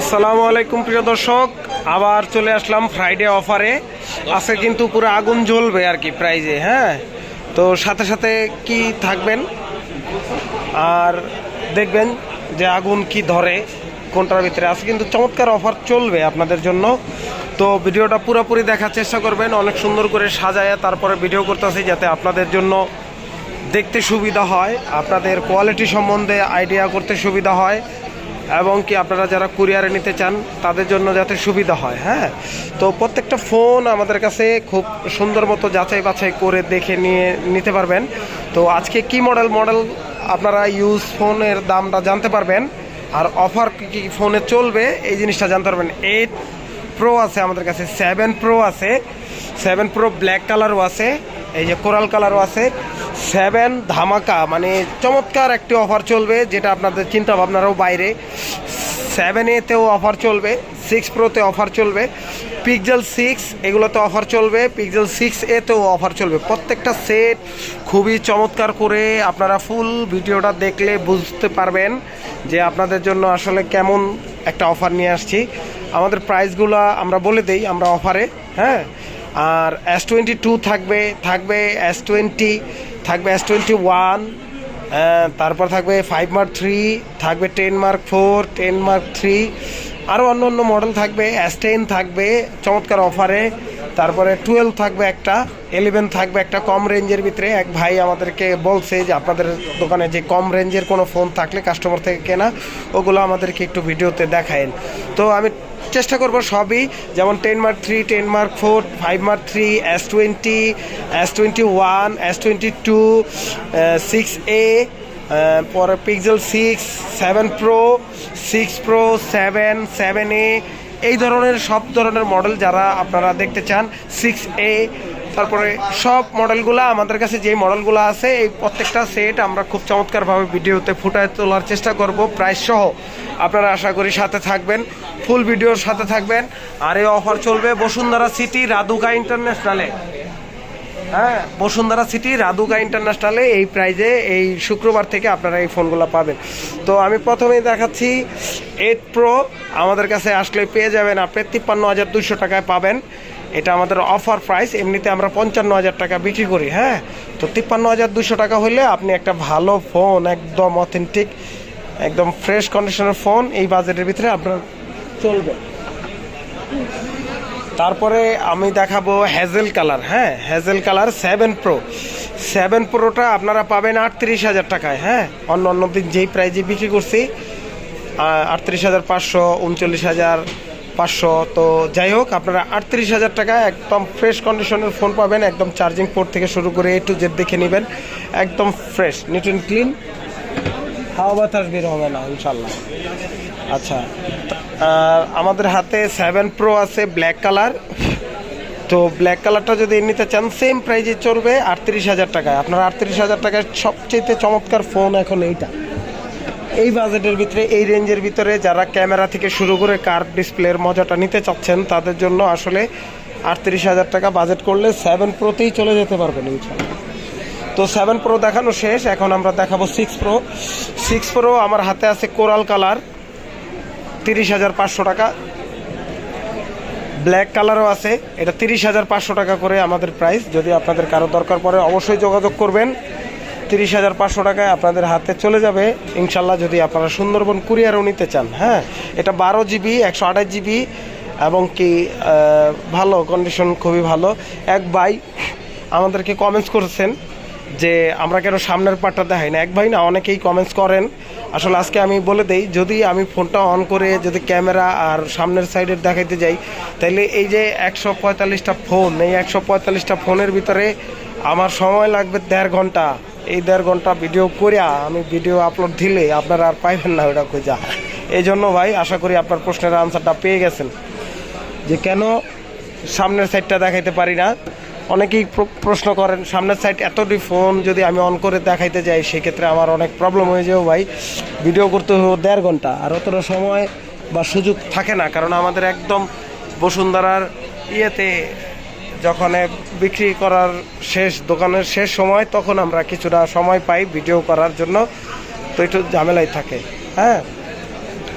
আসসালামু আলাইকুম প্রিয় দর্শক, আবার চলে আসলাম ফ্রাইডে অফারে আজকে কিন্তু পুরো আগুন জ্বলবে আর কি প্রাইজে হ্যাঁ? তো সাথে সাথে কি থাকবেন? আর দেখবেন যে আগুন কি ধরে কোনটার ভিতরে। আজকে কিন্তু চমৎকার অফার চলবে আপনাদের জন্য। তো ভিডিওটা পুরোপুরি দেখার চেষ্টা করবেন, অনেক সুন্দর করে সাজায় তারপরে ভিডিও করতেছি যাতে আপনাদের জন্য দেখতে সুবিধা হয়, আপনাদের কোয়ালিটি সম্বন্ধে আইডিয়া করতে সুবিধা হয়। এবং কি আপনারা যারা কুরিয়ারে নিতে চান, তাদের জন্য যাতে সুবিধা হয় হ্যাঁ? তো প্রত্যেকটা ফোন আমাদের কাছে খুব সুন্দর মতো যাচাই বাছাই করে দেখে নিয়ে নিতে পারবেন। তো আজকে কি মডেল মডেল আপনারা ইউজ ফোনের দামটা জানতে পারবেন। আর অফার কি কি ফোনে চলবে, এই জিনিসটা জানতে পারবেন। এইট প্রো আছে আমাদের কাছে সেভেন প্রো আছে সেভেন প্রো ব্ল্যাক কালারও আছে, এই যে কোরাল কালারও আছে। সেভেন ধামাকা মানে চমৎকার একটি অফার চলবে, যেটা আপনাদের চিন্তা ভাবনারও বাইরে সেভেন এতেও অফার চলবে সিক্স প্রোতে অফার চলবে পিকজেল সিক্স এগুলোতে অফার চলবে পিকজেল সিক্স এতেও অফার চলবে। প্রত্যেকটা সেট খুবই চমৎকার করে আপনারা ফুল ভিডিওটা দেখলে বুঝতে পারবেন যে আপনাদের জন্য আসলে কেমন একটা অফার নিয়ে আসছি। আমাদের প্রাইসগুলো আমরা বলে দেই, আমরা অফারে হ্যাঁ? আর এস টোয়েন্টি টু থাকবে থাকবে এস টোয়েন্টি থাকবে এস টোয়েন্টি ওয়ান তারপর থাকবে ফাইভ মার্ক থ্রি থাকবে ten mark four ten mark three আরও অন্য অন্য মডেল থাকবে এস টেন থাকবে, চমৎকার অফারে তারপরে টুয়েলভ থাকবে একটা ইলেভেন থাকবে একটা কম রেঞ্জের ভিতরে। এক ভাই আমাদেরকে বলছে যে আপনাদের দোকানে যে কম রেঞ্জের কোনো ফোন থাকলে কাস্টমার থেকে কেনা, ওগুলো আমাদেরকে একটু ভিডিওতে দেখায়েন। তো আমি চেষ্টা করব সবই। যেমন ten mark three ten mark four five mark three S twenty S twenty one S twenty two six A পরে pixel six seven pro six pro seven seven A এই ধরনের, সব ধরনের মডেল যারা আপনারা দেখতে চান সিক্স এ তারপরে সব মডেলগুলো আমাদের কাছে যেই মডেলগুলো আছে, এই প্রত্যেকটা সেট আমরা খুব চমৎকারভাবে ভিডিওতে ফুটায় তোলার চেষ্টা করব। প্রাইস সহ আপনারা আশা করি সাথে থাকবেন, ফুল ভিডিওর সাথে থাকবেন। আর এই অফার চলবে বসুন্ধরা সিটি রাধুকা ইন্টারন্যাশনালে হ্যাঁ বসুন্ধরা সিটি রাধুকা ইন্টারন্যাশনালে এই প্রাইজে এই শুক্রবার থেকে আপনারা এই ফোনগুলো পাবেন। তো আমি প্রথমেই দেখাচ্ছি এইট প্রো, আমাদের কাছে আসলে পেয়ে যাবেন আপনি তিপ্পান্ন হাজার দুশো টাকায় পাবেন। এটা আমাদের অফার প্রাইস, এমনিতে আমরা পঞ্চান্ন হাজার টাকা বিক্রি করি হ্যাঁ? তো তিপ্পান্ন হাজার দুশো টাকা হলে আপনি একটা ভালো ফোন, একদম অথেন্টিক একদম ফ্রেশ কন্ডিশনের ফোন, এই বাজেটের ভিতরে আপনার চলবে। তারপরে আমি দেখাবো হ্যাজেল কালার হ্যাঁ? Hazel colour seven pro seven প্রোটা আপনারা পাবেন আটত্রিশ হাজার টাকায় হ্যাঁ? অন্য অন্য দিন যেই প্রাইজে বিক্রি করছি আটত্রিশ হাজার পাঁচশো, উনচল্লিশ হাজার পাঁচশো। তো যাই হোক, আপনারা আটত্রিশ হাজার টাকা একদম ফ্রেশ কন্ডিশনের ফোন পাবেন, একদম চার্জিং পোর্ট থেকে শুরু করে এ টু জেড দেখে নেবেন। একদম ফ্রেশ নিট অ্যান্ড ক্লিন হাওয়া বাতাস বের হবে না ইনশাল্লাহ আচ্ছা আমাদের হাতে সেভেন প্রো আছে ব্ল্যাক কালার তো ব্ল্যাক কালারটা যদি নিতে চান সেম প্রাইজে চলবে আটত্রিশ হাজার টাকায়। আপনার আটত্রিশ হাজার টাকায় সবচেয়ে চমৎকার ফোন এখন এইটা। এই বাজেটের ভিতরে, এই রেঞ্জের ভিতরে যারা ক্যামেরা থেকে শুরু করে কার্ভ ডিসপ্লের মজাটা নিতে চাচ্ছেন, তাদের জন্য আসলে আটত্রিশ হাজার টাকা বাজেট করলে সেভেন প্রোতেই চলে যেতে পারবেন ইনশাল্লাহ তো সেভেন প্রো দেখানো শেষ, এখন আমরা দেখাবো সিক্স প্রো সিক্স প্রো আমার হাতে আছে কোরাল কালার, তিরিশ হাজার পাঁচশো টাকা। ব্ল্যাক কালারও আছে, এটা তিরিশ হাজার পাঁচশো টাকা করে আমাদের প্রাইস যদি আপনাদের কারও দরকার পড়ে, অবশ্যই যোগাযোগ করবেন। তিরিশ হাজার পাঁচশো টাকায় আপনাদের হাতে চলে যাবে। ইনশাল্লাহ যদি আপনারা সুন্দরবন কুরিয়ারও নিতে চান হ্যাঁ? এটা বারো জিবি, একশো আঠাশ জিবি এবং কি ভালো কন্ডিশন খুবই ভালো। এক বাই আমাদেরকে কমেন্টস করেছেন যে আমরা কেন সামনের পার্টটা দেখাই না? এক ভাই না অনেকেই কমেন্টস করেন। আসলে আজকে আমি বলে দেই, যদি আমি ফোনটা অন করে যদি ক্যামেরা আর সামনের সাইডের দেখাইতে যাই তাহলে এই যে একশো পঁয়তাল্লিশটা ফোন এই একশো পঁয়তাল্লিশটা ফোনের ভিতরে আমার সময় লাগবে দেড় ঘণ্টা। এই দেড় ঘণ্টা ভিডিও করিয়া আমি ভিডিও আপলোড দিলে আপনারা আর পাইবেন না ওটা খোঁজা এই জন্য ভাই, আশা করি আপনার প্রশ্নের আনসারটা পেয়ে গেছেন। যে কেন সামনের সাইডটা দেখাইতে পারি না? অনেকেই প্র- প্রশ্ন করেন, সামনের সাইড এতটি ফোন যদি আমি অন করে দেখাইতে যাই, সেক্ষেত্রে আমার অনেক প্রবলেম হয়ে যাবে ভাই। ভিডিও করতে হবে দেড় ঘণ্টা। আর অতটা সময় বা সুযোগ থাকে না, কারণ আমাদের একদম বসুন্ধরার ইয়েতে যখন বিক্রি করার শেষ, দোকানের শেষ সময়, তখন আমরা কিছুটা সময় পাই ভিডিও করার জন্য। তো একটু ঝামেলাই থাকে হ্যাঁ?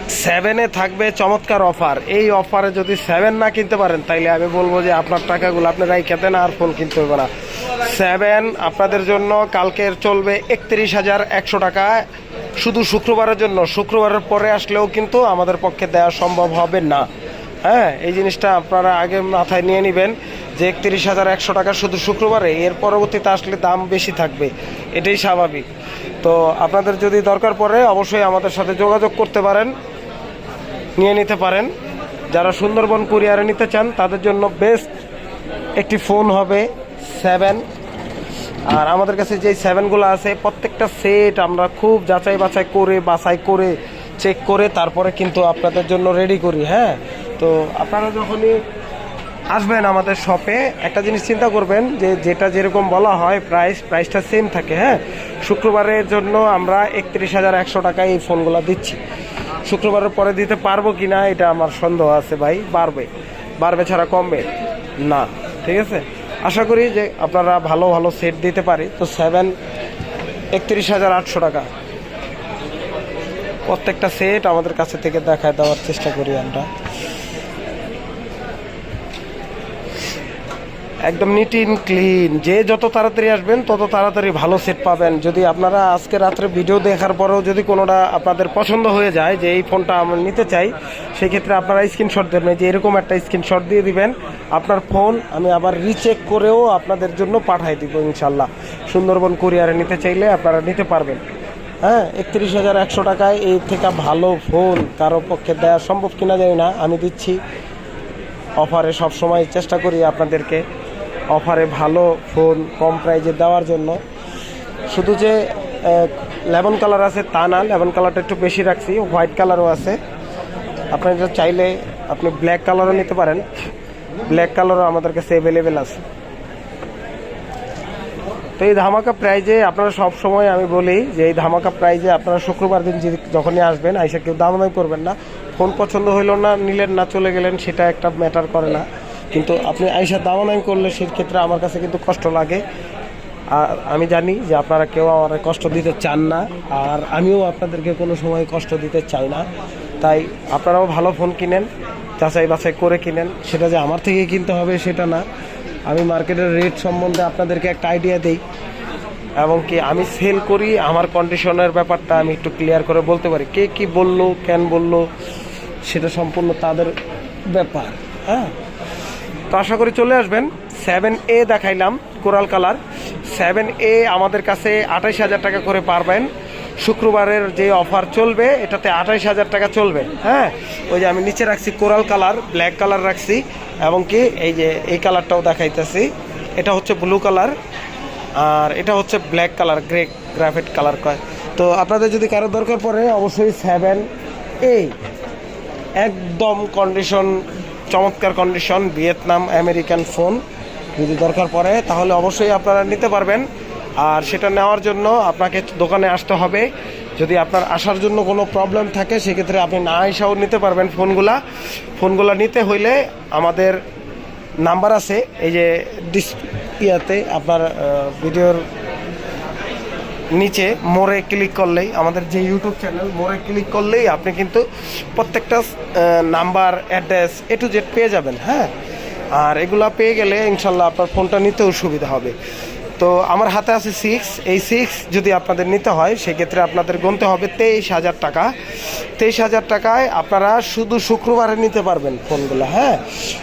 সেভেনে থাকবে চমৎকার অফার এই অফারে যদি সেভেন না কিনতে পারেন, তাইলে আমি বলব যে আপনার টাকাগুলো আপনারাই দেন আর ফোন কিনতে হবে না। সেভেন আপনাদের জন্য কালকের চলবে একত্রিশ হাজার একশো টাকা। শুধু শুক্রবারের জন্য, শুক্রবারের পরে আসলেও কিন্তু আমাদের পক্ষে দেওয়া সম্ভব হবে না। হ্যাঁ এই জিনিসটা আপনারা আগে মাথায় নিয়ে নেবেন যে একত্রিশ হাজার একশো টাকা শুধু শুক্রবারে, এর পরবর্তীতে আসলে দাম বেশি থাকবে। এটাই স্বাভাবিক। তো আপনাদের যদি দরকার পড়ে, অবশ্যই আমাদের সাথে যোগাযোগ করতে পারেন। নিয়ে নিতে পারেন। যারা সুন্দরবন কুরিয়ারে নিতে চান, তাদের জন্য বেস্ট একটি ফোন হবে সেভেন আর আমাদের কাছে যে সেভেনগুলো আছে, প্রত্যেকটা সেট আমরা খুব যাচাই বাছাই করে বাছাই করে চেক করে তারপরে কিন্তু আপনাদের জন্য রেডি করি হ্যাঁ? তো আপনারা যখনই আসবেন আমাদের শপে একটা জিনিস চিন্তা করবেন যে যেটা যেরকম বলা হয় প্রাইস প্রাইসটা সেম থাকে হ্যাঁ? শুক্রবারের জন্য আমরা একত্রিশ হাজার একশো টাকায় এই ফোনগুলো দিচ্ছি। শুক্রবারের পরে দিতে পারব কি না, এটা আমার সন্দেহ আছে ভাই, বাড়বে। বাড়বে ছাড়া কমবে? না, ঠিক আছে? আশা করি যে আপনারা ভালো ভালো সেট দিতে পারি। তো সেভেন একত্রিশ হাজার আটশো টাকা। প্রত্যেকটা সেট আমাদের কাছে থেকে দেখায় দেওয়ার চেষ্টা করি আমরা। একদম নিট ইন ক্লিন যে যত তাড়াতাড়ি আসবেন, তত তাড়াতাড়ি ভালো সেট পাবেন। যদি আপনারা আজকে রাত্রে ভিডিও দেখার পরেও যদি কোনোটা আপনাদের পছন্দ হয়ে যায়, যে এই ফোনটা আমরা নিতে চাই, সেক্ষেত্রে আপনারা স্ক্রিনশট দেবেন। যে এরকম একটা স্ক্রিনশট দিয়ে দিবেন, আপনার ফোন আমি আবার রিচেক করেও আপনাদের জন্য পাঠাই দিব ইনশাল্লাহ সুন্দরবন কুরিয়ারে নিতে চাইলে আপনারা নিতে পারবেন। হ্যাঁ একত্রিশ হাজার একশো টাকায় এর থেকে ভালো ফোন কারও পক্ষে দেওয়া সম্ভব কিনা জানি না। আমি দিচ্ছি। অফারে সব সময় চেষ্টা করি আপনাদেরকে। অফারে ভালো ফোন কম প্রাইজে দেওয়ার জন্য। শুধু যে লেমন কালার আছে তা না, লেমন কালারটা একটু বেশি রাখছি, হোয়াইট কালারও আছে। আপনার এটা চাইলে আপনি ব্ল্যাক কালারও নিতে পারেন। ব্ল্যাক কালারও আমাদের কাছে অ্যাভেলেবেল আছে। তো এই ধামাকা প্রাইজে আপনারা সব সময় আমি বলি যে, এই ধামাকা প্রাইজে আপনারা শুক্রবার দিন যখনই আসবেন, আইসা কেউ দাম করবেন না। ফোন পছন্দ হইল না, নিলেন না, চলে গেলেন, সেটা একটা ম্যাটার করে না। কিন্তু আপনি আইসা দামাদামি করলে সেক্ষেত্রে আমার কাছে কিন্তু কষ্ট লাগে। আর আমি জানি যে আপনারা কেউ আমার কষ্ট দিতে চান না, আর আমিও আপনাদেরকে কোনো সময় কষ্ট দিতে চাই না। তাই আপনারাও ভালো ফোন কিনেন, যাচাই বাছাই করে কিনেন। সেটা যে আমার থেকে কিনতে হবে সেটা না। আমি মার্কেটের রেট সম্বন্ধে আপনাদেরকে একটা আইডিয়া দিই। এবং কি আমি সেল করি, আমার কন্ডিশনের ব্যাপারটা আমি একটু ক্লিয়ার করে বলতে পারি। কে কি বলল, কেন বলল, সেটা সম্পূর্ণ তাদের ব্যাপার হ্যাঁ? তো আশা করি চলে আসবেন। সেভেন এ দেখাইলাম, কোরাল কালার। সেভেন এ আমাদের কাছে আঠাইশ হাজার টাকা করে পারবেন শুক্রবারের যে অফার চলবে, এটাতে আঠাইশ হাজার টাকা চলবে হ্যাঁ? ওই যে আমি নিচে রাখছি কোরাল কালার ব্ল্যাক কালার রাখছি, এবং কি এই যে এই কালারটাও দেখাইতেছি। এটা হচ্ছে ব্লু কালার, আর এটা হচ্ছে black colour grey graphite colour কয়। তো আপনাদের যদি কারও দরকার পড়ে, অবশ্যই সেভেন এ একদম কন্ডিশন চমৎকার কন্ডিশন ভিয়েতনাম আমেরিকান ফোন যদি দরকার পড়ে, তাহলে অবশ্যই আপনারা নিতে পারবেন। আর সেটা নেওয়ার জন্য আপনাকে দোকানে আসতে হবে। যদি আপনার আসার জন্য কোনো প্রবলেম থাকে, সেক্ষেত্রে আপনি না এসেও নিতে পারবেন ফোনগুলা ফোনগুলা নিতে হইলে আমাদের নাম্বার আছে। এই যে ডিস ইয়াতে আপনার ভিডিওর নিচে মোড়ে ক্লিক করলেই, আমাদের যে ইউটিউব চ্যানেল মোড়ে ক্লিক করলেই আপনি কিন্তু প্রত্যেকটা number address A to Z পেয়ে যাবেন হ্যাঁ? আর এগুলা পেয়ে গেলে ইনশাল্লাহ আপনার ফোনটা নিতেও সুবিধা হবে। তো আমার হাতে আছে সিক্স এই সিক্স যদি আপনাদের নিতে হয়, সেক্ষেত্রে আপনাদের গুনতে হবে তেইশ হাজার টাকা। তেইশ হাজার টাকায় আপনারা শুধু শুক্রবারে নিতে পারবেন ফোনগুলো হ্যাঁ?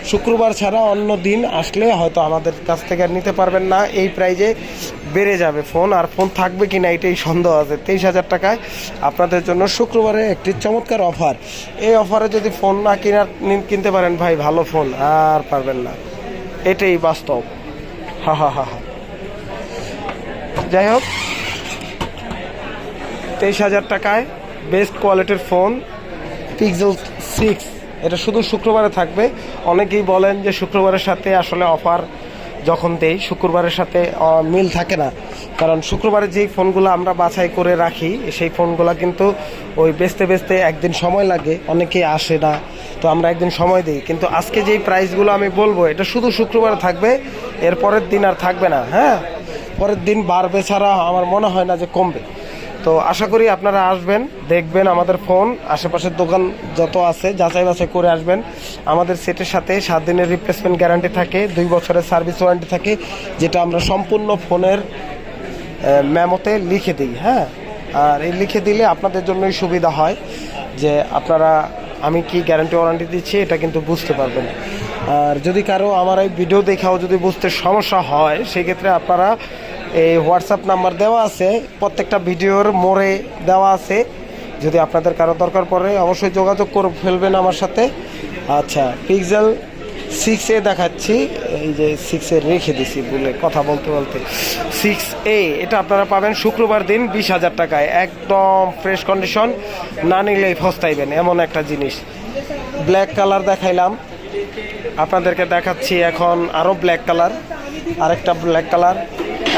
শুক্রবার ছাড়া অন্য দিন আসলে হয়তো আমাদের কাছ থেকে আর নিতে পারবেন না। এই প্রাইজে বেড়ে যাবে ফোন। আর ফোন থাকবে কি না এটাই সন্দেহ আছে। তেইশ হাজার টাকায় আপনাদের জন্য শুক্রবারে একটি চমৎকার অফার। এই অফারে যদি ফোন না কিনার কিনতে পারেন, ভাই, ভালো ফোন। আর পারবেন না। এটাই বাস্তব। হা হা হা হা। যাই হোক, তেইশ হাজার টাকায় বেস্ট কোয়ালিটির ফোন পিক্সেল সিক্স এটা শুধু শুক্রবারে থাকবে। অনেকেই বলেন যে শুক্রবারের সাথে আসলে অফার যখন দেই, শুক্রবারের সাথে মিল থাকে না। কারণ শুক্রবারে যেই ফোনগুলো আমরা বাছাই করে রাখি, সেই ফোনগুলো কিন্তু ওই বেচতে বেচতে একদিন সময় লাগে, অনেকেই আসে না, তো আমরা একদিন সময় দিই। কিন্তু আজকে যেই প্রাইসগুলো আমি বলব, এটা শুধু শুক্রবারে থাকবে, এর পরের দিন আর থাকবে না হ্যাঁ? পরের দিন বাড়বে ছাড়া আমার মনে হয় না যে কমবে। তো আশা করি আপনারা আসবেন, দেখবেন আমাদের ফোন, আশেপাশের দোকান যত আছে, যাচাই বাছাই করে আসবেন। আমাদের সেটের সাথে সাত দিনের রিপ্লেসমেন্ট গ্যারান্টি থাকে, দুই বছরের সার্ভিস ওয়ারেন্টি থাকে, যেটা আমরা সম্পূর্ণ ফোনের মেমোতে লিখে দিই হ্যাঁ? আর এই লিখে দিলে আপনাদের জন্যই সুবিধা হয় যে আপনারা, আমি কি গ্যারান্টি ওয়ারেন্টি দিচ্ছি, এটা কিন্তু বুঝতে পারবেন। আর যদি কারও আমার এই ভিডিও দেখাও যদি বুঝতে সমস্যা হয়, সেক্ষেত্রে আপনারা এই হোয়াটসঅ্যাপ নাম্বার দেওয়া আছে, প্রত্যেকটা ভিডিওর মোড়ে দেওয়া আছে। যদি আপনাদের কারও দরকার পড়ে, অবশ্যই যোগাযোগ করে ফেলবেন আমার সাথে। আচ্ছা পিক্সেল সিক্স এ দেখাচ্ছি। এই যে সিক্স এ রেখে দিছি বলে কথা বলতে বলতে। সিক্স এ এটা আপনারা পাবেন শুক্রবার দিন বিশ হাজার টাকায়। একদম ফ্রেশ কন্ডিশন না নিলেই ফস্তাইবেন, এমন একটা জিনিস। ব্ল্যাক কালার দেখাইলাম। আপনাদেরকে দেখাচ্ছি এখন আরও ব্ল্যাক কালার আরেকটা ব্ল্যাক কালার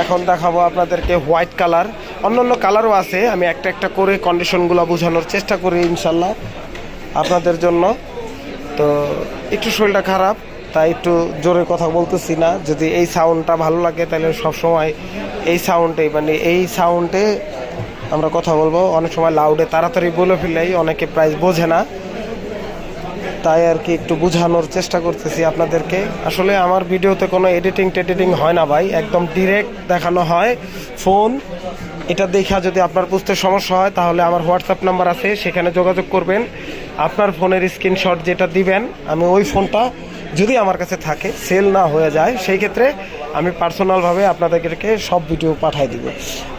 এখন দেখাবো আপনাদেরকে হোয়াইট কালার অন্যান্য কালারও আছে, আমি একটা একটা করে কন্ডিশনগুলো বোঝানোর চেষ্টা করি ইনশাল্লাহ আপনাদের জন্য। তো একটু শরীরটা খারাপ, তাই একটু জোরে কথা বলতেছি না। যদি এই সাউন্ডটা ভালো লাগে, তাহলে সবসময় এই সাউন্ডে মানে এই সাউন্ডে আমরা কথা বলব। অনেক সময় লাউডে তাড়াতাড়ি বলে ফেলেই অনেকে প্রাইস বোঝে না। তাই আর কি একটু বোঝানোর চেষ্টা করতেছি আপনাদেরকে। আসলে আমার ভিডিওতে কোনো এডিটিং টেডিটিং হয় না ভাই, একদম ডিরেক্ট দেখানো হয়। ফোন, এটা দেখা যদি আপনার বুঝতে সমস্যা হয়, তাহলে আমার হোয়াটসঅ্যাপ নাম্বার আছে, সেখানে যোগাযোগ করবেন। আপনার ফোনের স্ক্রিনশট যেটা দিবেন, আমি ওই ফোনটা যদি আমার কাছে থাকে সেল না হয়ে যায়, সেই ক্ষেত্রে আমি পার্সোনালভাবে আপনাদেরকে সব ভিডিও পাঠাই দিব।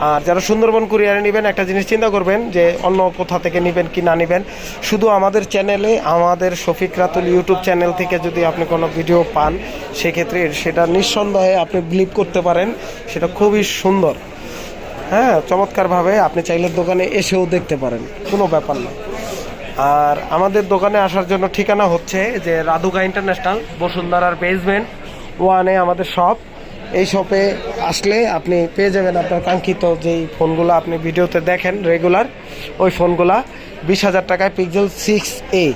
আর যারা সুন্দরবন কুরিয়ারে নেবেন, একটা জিনিস চিন্তা করবেন যে অন্য কোথা থেকে নেবেন, কি না নেবেন, শুধু আমাদের চ্যানেলে আমাদের শফিক রাতুল ইউটিউব চ্যানেল থেকে যদি আপনি কোনো ভিডিও পান, সেক্ষেত্রে সেটা নিঃসন্দেহে আপনি বিলিভ করতে পারেন, সেটা খুবই সুন্দর। হ্যাঁ চমৎকারভাবে আপনি চাইলে দোকানে এসেও দেখতে পারেন, কোনো ব্যাপার না। আর আমাদের দোকানে আসার জন্য ঠিকানা হচ্ছে যে রাধুকা ইন্টারন্যাশনাল বসুন্ধরার বেসমেন্ট ওয়ানে আমাদের শপ এই শপে আসলে আপনি পেয়ে যাবেন আপনার কাঙ্ক্ষিত যেই ফোনগুলো আপনি ভিডিওতে দেখেন রেগুলার ওই ফোনগুলা বিশ হাজার টাকায় পিক্সেল সিক্স এ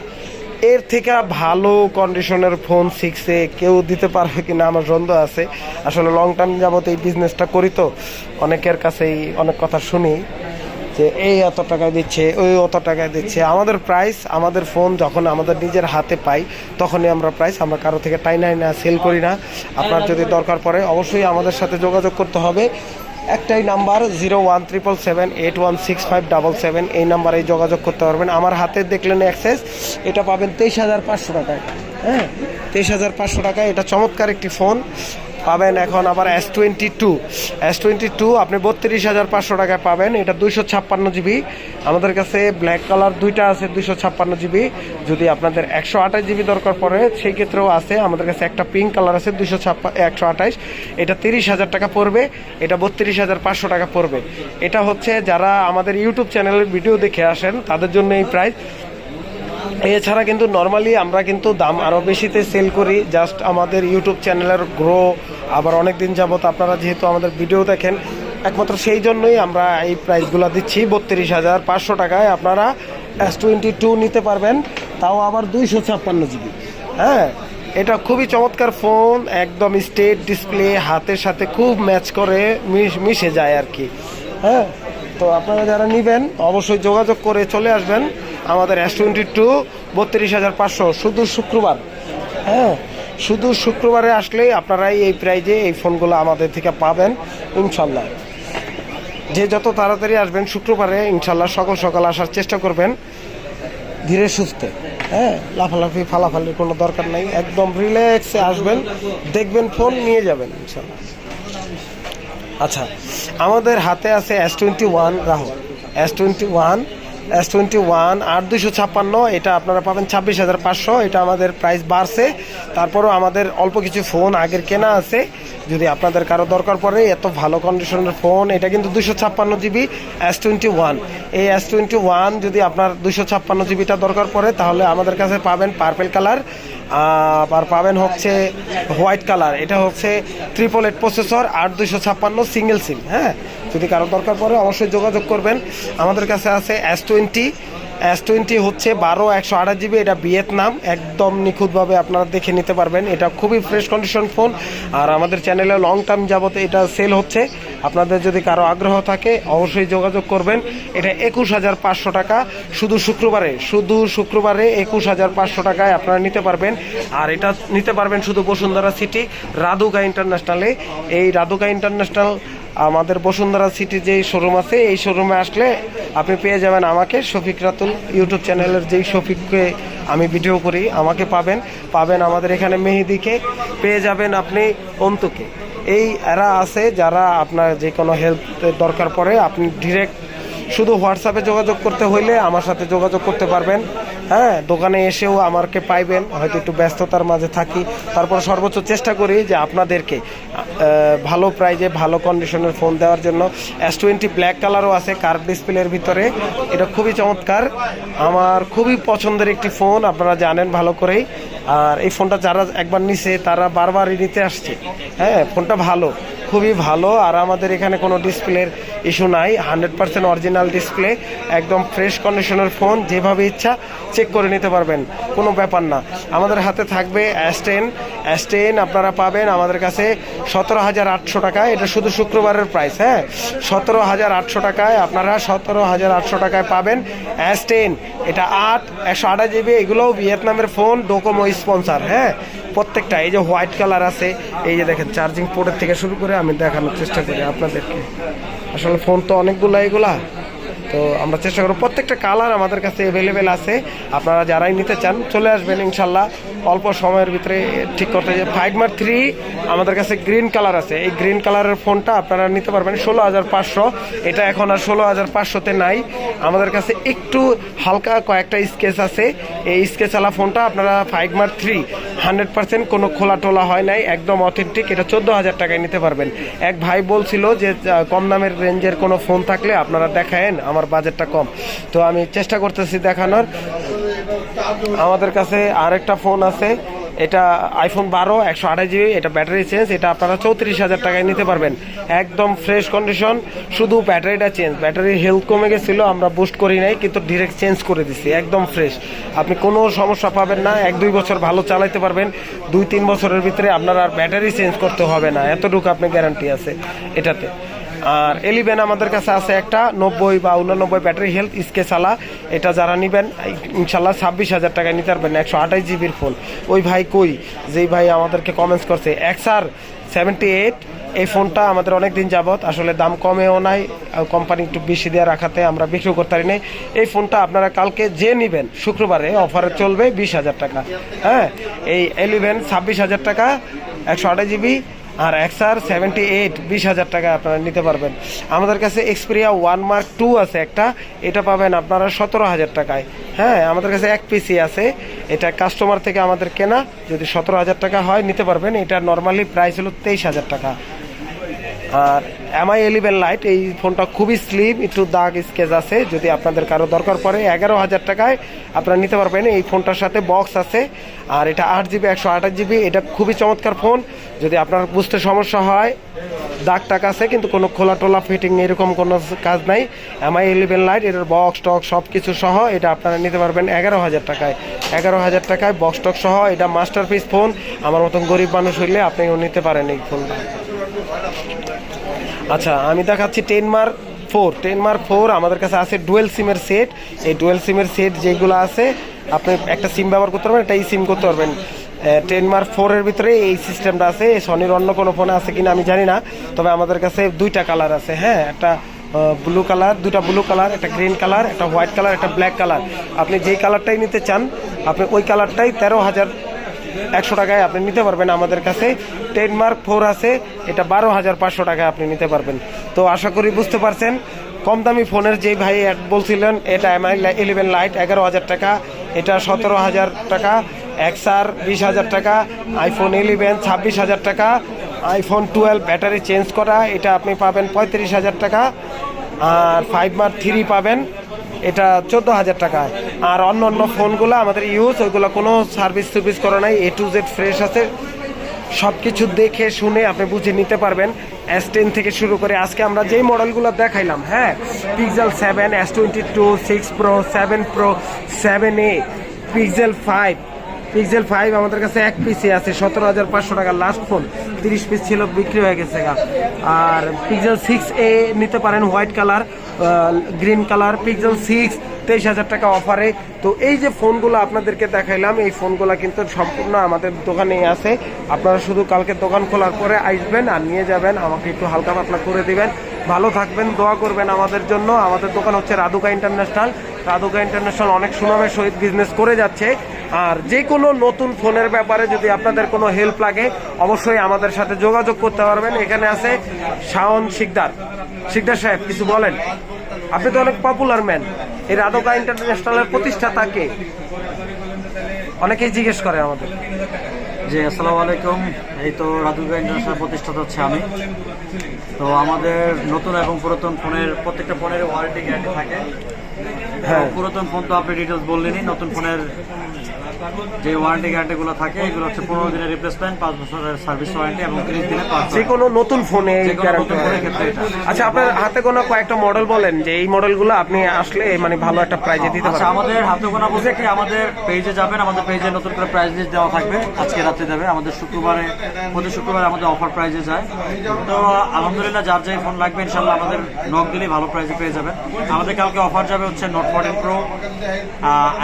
এর থেকে ভালো কন্ডিশনের ফোন সিক্সে কেউ দিতে পারবে কিনা আমার সন্দেহ আছে। আসলে লং টার্ম যাবত এই বিজনেসটা করি তো। অনেকের কাছেই অনেক কথা শুনি। যে এই এত টাকায় দিচ্ছে, ওই অত টাকায় দিচ্ছে। আমাদের প্রাইস আমাদের ফোন যখন আমাদের নিজের হাতে পাই, তখনই আমরা প্রাইস আমরা কারও থেকে টাইনাই না সেল করি না। আপনার যদি দরকার পড়ে, অবশ্যই আমাদের সাথে যোগাযোগ করতে হবে। একটাই number zero one triple seven eight one six five double seven এই নাম্বারেই যোগাযোগ করতে পারবেন। আমার হাতে দেখলেন অ্যাক্সেস এটা পাবেন তেইশ হাজার পাঁচশো টাকায়। হ্যাঁ তেইশ হাজার পাঁচশো টাকায়। এটা চমৎকার একটি ফোন পাবেন এখন আবার S twenty two S twenty two আপনি বত্রিশ হাজার পাঁচশো টাকায় পাবেন। এটা দুইশো ছাপ্পান্ন জিবি। আমাদের কাছে ব্ল্যাক কালার দুইটা আছে, দুইশো ছাপ্পান্ন জিবি। যদি আপনাদের একশো আঠাশ জিবি দরকার পড়ে, সেই ক্ষেত্রেও আছে। আমাদের কাছে একটা পিঙ্ক কালার আছে, দুইশো ছাপ্পা, একশো আঠাশ। এটা তিরিশ হাজার টাকা পড়বে। এটা বত্রিশ হাজার পাঁচশো টাকা পড়বে। এটা হচ্ছে যারা আমাদের ইউটিউব চ্যানেলের ভিডিও দেখে আসেন, তাদের জন্য এই প্রাইস এছাড়া কিন্তু নর্মালি আমরা কিন্তু দাম আরও বেশিতে সেল করি। জাস্ট আমাদের ইউটিউব চ্যানেলের গ্রো আবার অনেক দিন যাবত আপনারা যেহেতু আমাদের ভিডিও দেখেন, একমাত্র সেই জন্যই আমরা এই প্রাইসগুলো দিচ্ছি। বত্রিশ হাজার পাঁচশো টাকায় আপনারা এস টোয়েন্টি টু নিতে পারবেন, তাও আবার দুইশো ছাপ্পান্ন জিবি হ্যাঁ এটা খুবই চমৎকার ফোন একদম স্টেট ডিসপ্লে হাতের সাথে খুব ম্যাচ করে, মিশ- মিশে যায় আর কি। হ্যাঁ তো আপনারা যারা নেবেন, অবশ্যই যোগাযোগ করে চলে আসবেন। আমাদের এস টোয়েন্টি টু বত্রিশ হাজার পাঁচশো। শুধু শুক্রবার। হ্যাঁ শুধু শুক্রবারে আসলেই আপনারাই এই প্রাইজে এই ফোনগুলো আমাদের থেকে পাবেন, ইনশাল্লাহ। যে যত তাড়াতাড়ি আসবেন শুক্রবারে, ইনশাল্লাহ সকাল সকাল আসার চেষ্টা করবেন, ধীরে সুস্থে। হ্যাঁ লাফালাফি, ফালাফালির কোনো দরকার নাই। একদম রিল্যাক্সে আসবেন, দেখবেন ফোন নিয়ে যাবেন, ইনশাল্লাহ। আচ্ছা আমাদের হাতে আছে S twenty one Rahul. S twenty one S twenty one আট দুশো ছাপ্পান্ন, এটা আপনারা পাবেন ছাব্বিশ হাজার পাঁচশো, এটা আমাদের প্রাইস বাড়ছে। তারপরও আমাদের অল্প কিছু ফোন আগের কেনা আছে। যদি আপনাদের কারও দরকার পড়ে, এত ভালো কন্ডিশনের ফোন এটা কিন্তু দুশো ছাপ্পান্ন জিবি এস টোয়েন্টি ওয়ান এই এস টোয়েন্টি ওয়ান যদি আপনার দুশো ছাপ্পান্ন জিবিটা দরকার পড়ে, তাহলে আমাদের কাছে পাবেন পার্পেল কালার আর পাবেন হচ্ছে হোয়াইট কালার। এটা হচ্ছে ট্রিপল এইট প্রসেসর আট দুশো ছাপ্পান্ন সিঙ্গেল সিম হ্যাঁ? যদি কারও দরকার পড়ে অবশ্যই যোগাযোগ করবেন। আমাদের কাছে আছে এস টোয়েন্টি এস টোয়েন্টি হচ্ছে বারো, একশো আঠাশ জিবি এটা ভিয়েতনাম। একদম নিখুঁতভাবে আপনারা দেখে নিতে পারবেন। এটা খুবই ফ্রেশ কন্ডিশন ফোন আর আমাদের চ্যানেলে লং টার্ম যাবত এটা সেল হচ্ছে। আপনাদের যদি কারও আগ্রহ থাকে, অবশ্যই যোগাযোগ করবেন। এটা একুশ হাজার পাঁচশো টাকা। শুধু শুক্রবারে শুধু শুক্রবারে একুশ হাজার পাঁচশো টাকায় আপনারা নিতে পারবেন। আর এটা নিতে পারবেন শুধু বসুন্ধরা সিটি রাধুকা ইন্টারন্যাশনালে এই রাধুকা ইন্টারন্যাশনাল আমাদের বসুন্ধরা সিটি যে শোরুম আছে, এই শোরুমে আসলে আপনি পেয়ে যাবেন আমাকে, শফিক রাতুল ইউটিউব চ্যানেলের যেই শফিককে আমি ভিডিও করি, আমাকে পাবেন। পাবেন আমাদের এখানে মেহেদিকে পেয়ে যাবেন আপনি অন্তুকে। এই এরা আছে যারা আপনার যে কোনো হেল্প দরকার পড়ে, আপনি ডিরেক্ট শুধু হোয়াটসঅ্যাপে যোগাযোগ করতে হইলে আমার সাথে যোগাযোগ করতে পারবেন। হ্যাঁ দোকানে এসেও আমাকে পাইবেন, হয়তো একটু ব্যস্ততার মাঝে থাকি। তারপর সর্বোচ্চ চেষ্টা করি যে আপনাদেরকে ভালো প্রাইজে ভালো কন্ডিশনের ফোন দেওয়ার জন্য। এস টোয়েন্টি ব্ল্যাক কালারও আছে কার্ভ ডিসপ্লের ভিতরে। এটা খুবই চমৎকার। আমার খুবই পছন্দের একটি ফোন আপনারা জানেন ভালো করেই। আর এই ফোনটা যারা একবার নিছে, তারা বারবারই নিতে আসছে। হ্যাঁ ফোনটা ভালো, খুবই ভালো। আর আমাদের এখানে কোনো ডিসপ্লের ইস্যু নাই হান্ড্রেড পার্সেন্ট অরিজিনাল ডিসপ্লে একদম ফ্রেশ কন্ডিশনের ফোন যেভাবে ইচ্ছা চেক করে নিতে পারবেন, কোনো ব্যাপার না। আমাদের হাতে থাকবে অ্যাস্টেন অ্যাস্টেন আপনারা পাবেন আমাদের কাছে সতেরো হাজার আটশো টাকা, এটা শুধু শুক্রবারের প্রাইস হ্যাঁ? সতেরো হাজার আটশো টাকায় আপনারা সতেরো হাজার আটশো টাকায় পাবেন অ্যাস্টেন এটা আট, একশো আঠাশ জিবি এগুলোও ভিয়েতনামের ফোন ডোকোমো স্পন্সার হ্যাঁ? প্রত্যেকটা, এই যে হোয়াইট কালার আছে, এই যে দেখেন চার্জিং পোর্টের থেকে শুরু করে আমি দেখানোর চেষ্টা করি আপনাদেরকে। আসলে ফোন তো অনেকগুলো, এগুলা। তো আমরা চেষ্টা করব, প্রত্যেকটা কালার আমাদের কাছে অ্যাভেলেবেল আছে। আপনারা যারাই নিতে চান, চলে আসবেন ইনশাল্লাহ। অল্প সময়ের ভিতরে ঠিক করতে যে ফাইভ মার থ্রি আমাদের কাছে গ্রিন কালার আছে। এই গ্রিন কালারের ফোনটা আপনারা নিতে পারবেন ষোলো হাজার পাঁচশো। এটা এখন আর ষোলো হাজার পাঁচশোতে নাই। আমাদের কাছে একটু হালকা কয়েকটা স্কেচ আছে। এই স্কেচওয়ালা ফোনটা আপনারা ফাইভ মার থ্রি হান্ড্রেড পার্সেন্ট কোনো খোলা টোলা হয় নাই, একদম অথেন্টিক এটা চোদ্দ হাজার টাকায় নিতে পারবেন। এক ভাই বলছিল যে কম দামের রেঞ্জের কোনো ফোন থাকলে আপনারা দেখায়েন, আমার বাজেটটা কম। তো আমি চেষ্টা করতেছি দেখানোর। আমাদের কাছে আরেকটা ফোন আছে এটা আইফোন বারো, একশো আঠাশ জিবি এটা ব্যাটারি চেঞ্জ এটা আপনারা চৌত্রিশ হাজার টাকায় নিতে পারবেন। একদম ফ্রেশ কন্ডিশন শুধু ব্যাটারিটা চেঞ্জ ব্যাটারির হেলথ কমে গেছিল, আমরা বুস্ট করি নাই, কিন্তু ডিরেক্ট চেঞ্জ করে দিছি, একদম ফ্রেশ আপনি কোনো সমস্যা পাবেন না, এক দুই বছর ভালো চালাইতে পারবেন, দুই তিন বছরের ভিতরে আপনার আর ব্যাটারি চেঞ্জ করতে হবে না, এতটুকু আপনি গ্যারান্টি আছে এটাতে। আর এলিভেন আমাদের কাছে আছে একটা নব্বই বা উননব্বই ব্যাটারি হেলথ স্কেচালা এটা যারা নেবেন, ইনশাল্লাহ ছাব্বিশ হাজার টাকায় নিতে পারবেন, একশো আঠাশ জিবির ফোন। ওই ভাই কই? যেই ভাই আমাদেরকে কমেন্টস করছে এক্সআর সেভেন্টি এইট এই ফোনটা আমাদের অনেক দিন যাবৎ, আসলে দাম কমেও নাই কোম্পানি একটু বেশি দিয়ে রাখাতে আমরা বিক্রি করতে পারি নাই। এই ফোনটা আপনারা কালকে যে নেবেন, শুক্রবারে অফারে চলবে বিশ হাজার টাকা। হ্যাঁ এই এলিভেন ছাব্বিশ হাজার টাকা, একশো আঠাশ জিবি আর এক্সআর সেভেন্টি এইট বিশ হাজার টাকা আপনারা নিতে পারবেন। আমাদের কাছে এক্সপিরিয়া ওয়ান মার্ক টু আছে একটা। এটা পাবেন আপনারা সতেরো হাজার টাকায়। হ্যাঁ আমাদের কাছে এক পিসি আছে। এটা কাস্টমার থেকে আমাদের কেনা। যদি সতেরো হাজার টাকা হয়, নিতে পারবেন। এটা নর্মালি প্রাইস হলো তেইশ হাজার টাকা। আর এমআই এলিভেন লাইট এই ফোনটা খুবই স্লিম একটু দাগ স্কেচ আছে, যদি আপনাদের কারও দরকার পড়ে, এগারো হাজার টাকায় আপনারা নিতে পারবেন। এই ফোনটার সাথে বক্স আছে, আর এটা আট জিবি একশো আঠাশ জিবি এটা খুবই চমৎকার ফোন। যদি আপনার বুঝতে সমস্যা হয়, দাগ টাক আছে, কিন্তু কোনো খোলা টোলা ফিটিং এরকম কোনো কাজ নাই। এমআই ইলেভেন লাইট এটার বক্স টক সব কিছু সহ এটা আপনারা নিতে পারবেন এগারো হাজার টাকায়। এগারো হাজার টাকায় বক্স টক সহ এটা মাস্টারপিস ফোন। আমার মতন গরিব মানুষ হইলে আপনিও নিতে পারেন এই ফোনটা। আচ্ছা আমি দেখাচ্ছি ten mark four ten mark four আমাদের কাছে আছে ডুয়েল সিমের সেট এই ডুয়েল সিমের সেট যেগুলো আছে, আপনি একটা সিম ব্যবহার করতে পারবেন, একটা এই সিম করতে পারবেন। টেন মার্ক ফোরের ভিতরে এই সিস্টেমটা আছে। সনির অন্য কোনো ফোনে আছে কিনা আমি জানি না, তবে আমাদের কাছে দুইটা কালার আছে হ্যাঁ? একটা ব্লু কালার দুটা ব্লু কালার একটা গ্রিন কালার একটা হোয়াইট কালার একটা ব্ল্যাক কালার আপনি যেই কালারটাই নিতে চান, আপনি ওই কালারটাই তেরো হাজার একশো টাকায় আপনি নিতে পারবেন আমাদের কাছে। টেন মার্ক ফোর আছে, এটা বারো হাজার পাঁচশো টাকায় আপনি নিতে পারবেন। তো আশা করি বুঝতে পারছেন কম দামি ফোনের যে ভাই বলছিলেন, এটা এমআই ইলেভেন লাইট এগারো হাজার টাকা, এটা সতেরো হাজার টাকা এক্সআর বিশ হাজার টাকা আইফোন ইলেভেন ছাব্বিশ হাজার টাকা আইফোন টুয়েলভ ব্যাটারি চেঞ্জ করা, এটা আপনি পাবেন পঁয়ত্রিশ হাজার টাকা, আর ফাইভ মার্ক থ্রি পাবেন, এটা চোদ্দ হাজার টাকায়। আর অন্য অন্য ফোনগুলো, আমাদের ইউজ ওইগুলো কোনো সার্ভিস সার্ভিস করা নাই এ টু জেড ফ্রেশ আছে। সব কিছু দেখে শুনে আপনি বুঝে নিতে পারবেন। এস টেন থেকে শুরু করে আজকে আমরা যেই মডেলগুলো দেখাইলাম হ্যাঁ pixel seven S twenty two six pro seven pro seven A pixel five pixel five আমাদের কাছে এক পিসে আছে, সতেরো হাজার পাঁচশো টাকা লাস্ট ফোন তিরিশ পিস ছিল, বিক্রি হয়ে গেছে। আর পিক্সেল সিক্স এ নিতে পারেন white colour green colour pixel six তেইশ হাজার টাকা অফারে। তো এই যে ফোনগুলো আপনাদেরকে দেখাইলাম, এই ফোনগুলো কিন্তু সম্পূর্ণ আমাদের দোকানেই আছে। আপনারা শুধু কালকে দোকান খোলার পরে আসবেন আর নিয়ে যাবেন। আমাকে একটু হালকা পাতলা করে দিবেন। ভালো থাকবেন, দোয়া করবেন আমাদের জন্য। আমাদের দোকান হচ্ছে রাধুকা ইন্টারন্যাশনাল। রাধুকা ইন্টারন্যাশনাল অনেক সুনামের সহিত বিজনেস করে যাচ্ছে। আর যে কোনো নতুন ফোনের ব্যাপারে যদি আপনাদের কোনো হেল্প লাগে, অবশ্যই আমাদের সাথে যোগাযোগ করতে পারবেন। এখানে আছে শাওন শিকদার। শিকদার সাহেব, কিছু বলেন? আপনি তো অনেক পপুলার ম্যান এই রাধকা ইন্টারন্যাশনালের প্রতিষ্ঠাতা কে অনেকেই জিজ্ঞেস করে আমাদের। জি আসসালামু আলাইকুম। এই তো রাজুগা ইন্টারন্যাশনাল প্রতিষ্ঠাতা হচ্ছে আমি। তো আমাদের নতুন এবং পুরাতন ফোনের প্রত্যেকটা ফোনের ওয়ারেন্টি গ্যারান্টি থাকে। হ্যাঁ। পুরাতন ফোন তো আপনি ডিটেলস বললেনই নতুন ফোনের যে ওয়ারেন্টি গ্যারান্টিগুলো থাকে এগুলো হচ্ছে পনেরো দিনের রিপ্লেসমেন্ট পাঁচ বছরের সার্ভিস ওয়ারেন্টি এবং তিরিশ দিনের পাঁচ যে কোনো নতুন ফোনে আচ্ছা আপনার হাতে কোনো কয়েকটা মডেল বলেন যে এই মডেলগুলো আপনি আসলে মানে ভালো একটা প্রাইজে দিতে আচ্ছা পারেন আমাদের হাতে গোনা বলতে কি আমাদের পেজে যাবেন আমাদের পেজে নতুন করে প্রাইজ লিস্ট দেওয়া থাকবে আজকে রাতে দেবে আমাদের শুক্রবারে প্রতি শুক্রবারে আমাদের অফার প্রাইজে যায়। তো আলহামদুলিল্লাহ যার যাই ফোন লাগবে ইনশাল্লাহ আমাদের নক দিলেই ভালো প্রাইসে পেয়ে যাবেন। আমাদের কালকে অফার যাবে হচ্ছে note fourteen pro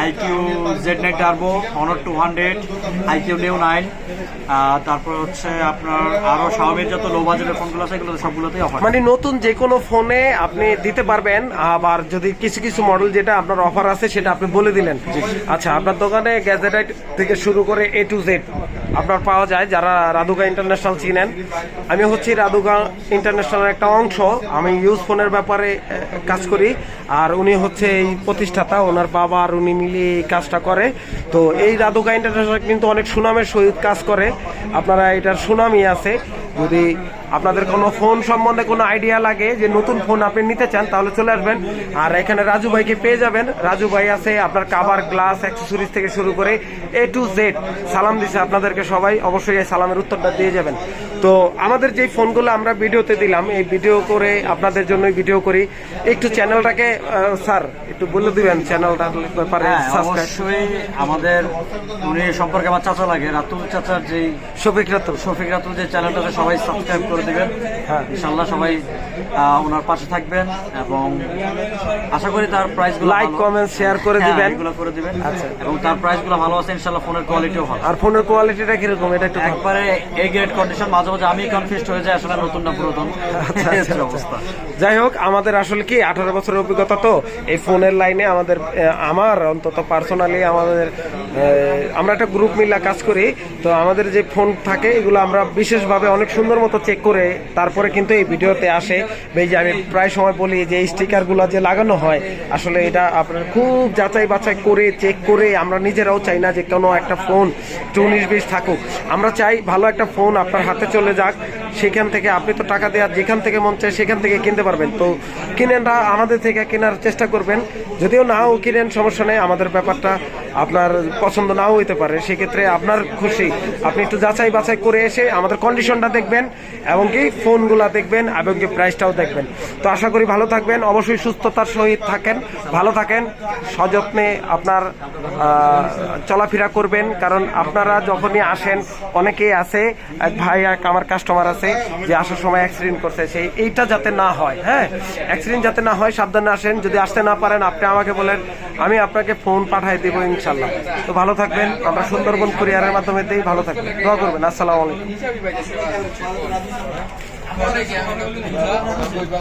iQOO Z nine turbo Honor two hundred iQOO new nine তারপর হচ্ছে আপনার আরও শাওমির যত লো বাজেটের ফোনগুলো আছে এগুলো সবগুলোতেই অফার মানে নতুন যে কোনো ফোনে আপনি দিতে পারবেন আবার যদি কিছু কিছু মডেল যেটা আপনার অফার আছে সেটা আপনি বলে দিলেন। আচ্ছা আপনার দোকানে গ্যাজেটাইট থেকে শুরু করে এ টু জেড আপনার পাওয়া যায় যারা রাধুকা ইন্টারন্যাশনাল চিনেন। আমি হচ্ছি রাধুকা ইন্টারন্যাশনাল একটা অংশ। আমি ইউজ ফোনের ব্যাপারে কাজ করি। আর উনি হচ্ছে এই প্রতিষ্ঠাতা ওনার বাবা আর উনি মিলে এই কাজটা করে। তো এই রাধুকা ইন্টারন্যাশনাল কিন্তু অনেক সুনামের সহিত কাজ করে। আপনারা এটার সুনামই আছে। যদি আপনাদের কোনো ফোন সম্বন্ধে কোনো আইডিয়া লাগে যে নতুন ফোন আপনি নিতে চান তাহলে চলে আসবেন। আর এখানে রাজু ভাইকে পেয়ে যাবেন। রাজু ভাই আছে আপনার কাভার গ্লাস অ্যাক্সেসরিজ থেকে শুরু করে এ টু জেড সালাম দিছে আপনাদেরকে সবাই অবশ্যই এই সালামের উত্তরটা দিয়ে যাবেন। তো আমাদের যে ফোনগুলো আমরা ভিডিওতে দিলাম এই ভিডিও করে আপনাদের জন্যই ভিডিও করি। একটু চ্যানেলটাকে স্যার একটু বলে দিবেন চ্যানেলটার ব্যাপারে হ্যাঁ অবশ্যই আমাদের উনি সম্পর্কে আমার চাচা লাগে রাতুল চাচার যে শফিক রাতুল। শফিক রাতুল যে চ্যানেলটাতে সবাই সাবস্ক্রাইব করে দিবেন। হ্যাঁ। ইনশাল্লাহ সবাই ওনার পাশে থাকবেন এবং আশা করি তার প্রাইস লাইক কমেন্ট শেয়ার করে দিবেন। এগুলো করে দিবেন। আচ্ছা। এবং তার প্রাইসগুলো ভালো আছে ইনশাল্লাহ ফোনের কোয়ালিটিও ভালো। আর ফোনের কোয়ালিটিটা কীরকম? এটা একটু একবারে এই গ্রেড কন্ডিশন মাঝে মাঝে আমি কনফিউজড হয়ে যাই আসলে নতুন না পুরাতন। আচ্ছা, আচ্ছা, অবস্থা। যাই হোক আমাদের আসলে কি আঠারো বছরের অভিজ্ঞতা তো এই ফোনের লাইনে আমাদের আমার অন্তত পার্সোনালি আমাদের আমরা একটা গ্রুপ মিলা কাজ করি। তো আমাদের যে ফোন থাকে এগুলো আমরা বিশেষভাবে অনেক সুন্দর মতো চেক করে তারপরে কিন্তু এই ভিডিওতে আসে। এই যে আমি প্রায় সময় বলি যে স্টিকারগুলো যে লাগানো হয়, আসলে এটা আপনার খুব যাচাই বাছাই করে চেক করে আমরা নিজেরাও চাই না যে কোনো একটা ফোন একটু বিশ থাকুক। আমরা চাই ভালো একটা ফোন আপনার হাতে চলে যাক, সেখান থেকে আপনি তো টাকা দেওয়ার যেখান থেকে মন চায় সেখান থেকে কিনতে পারবেন। তো কিনেনরা আমাদের থেকে কেনার চেষ্টা করবেন। যদিও নাও কিনেন, সমস্যা নেই, আমাদের ব্যাপারটা আপনার পছন্দ নাও হইতে পারে। সেক্ষেত্রে আপনার খুশি। আপনি একটু যাচাই বাছাই করে এসে আমাদের কন্ডিশনটা দেখবেন এবং কি ফোনগুলা দেখবেন, এবং কি প্রাইসটাও দেখবেন। তো আশা করি ভালো থাকবেন, অবশ্যই সুস্থতার সহিত থাকেন, ভালো থাকেন, সযত্নে আপনার চলাফেরা করবেন, কারণ আপনারা যখনই আসেন, অনেকেই আছে, এক ভাই এক আমার কাস্টমার আছে, যে আসার সময় অ্যাক্সিডেন্ট করছে সেই এইটা যাতে না হয় হ্যাঁ? অ্যাক্সিডেন্ট যাতে না হয়, সাবধানে আসেন, যদি আসতে না পারেন, আপনি আমাকে বলেন, আমি আপনাকে ফোন পাঠাই দেবো ইনশাল্লাহ তো ভালো থাকবেন, আমরা সুন্দরবন কুরিয়ারের মাধ্যমে দিই ভালো থাকবেন। দোয়া করবেন, আসসালামু আলাইকুম। আমরা কি আমরা কি না কইবা